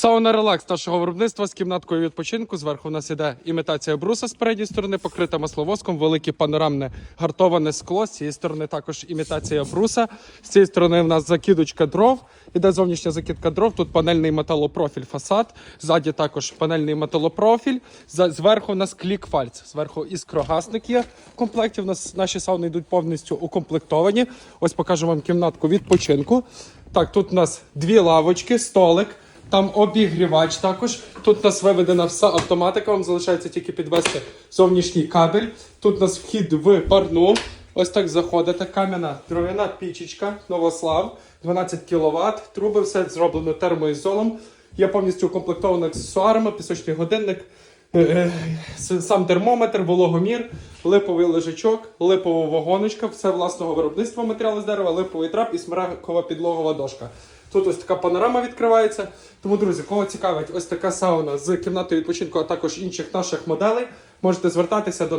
Сауна релакс нашого виробництва з кімнаткою відпочинку. Зверху у нас іде імітація бруса з передньої сторони, покрита масловоском, велике панорамне гартоване скло. З цієї сторони також імітація бруса. З цієї сторони в нас закидочка дров. Іде зовнішня закидка дров. Тут панельний металопрофіль фасад. Ззаді також панельний металопрофіль. Зверху у нас клік-фальц. Зверху іскрогасник є в комплекті. У нас наші сауни йдуть повністю укомплектовані. Ось покажу вам кімнатку відпочинку. Так, тут у нас дві лавочки, столик. Там обігрівач також. Тут у нас виведена вся автоматика, вам залишається тільки підвести зовнішній кабель. Тут у нас вхід в парну. Ось так заходите. Кам'яна дров'яна пічечка, Новослав, 12 кВт. Труби все зроблено термоізолом. Є повністю укомплектовано аксесуарами, пісочний годинник, е, е, сам термометр, вологомір, липовий лежачок, липова вагоночка, все власного виробництва матеріалу з дерева, липовий трап і смарагдова підлогова дошка. Тут ось така панорама відкривається. Тому, друзі, кого цікавить ось така сауна з кімнатою відпочинку, а також інших наших моделей, можете звертатися до нас.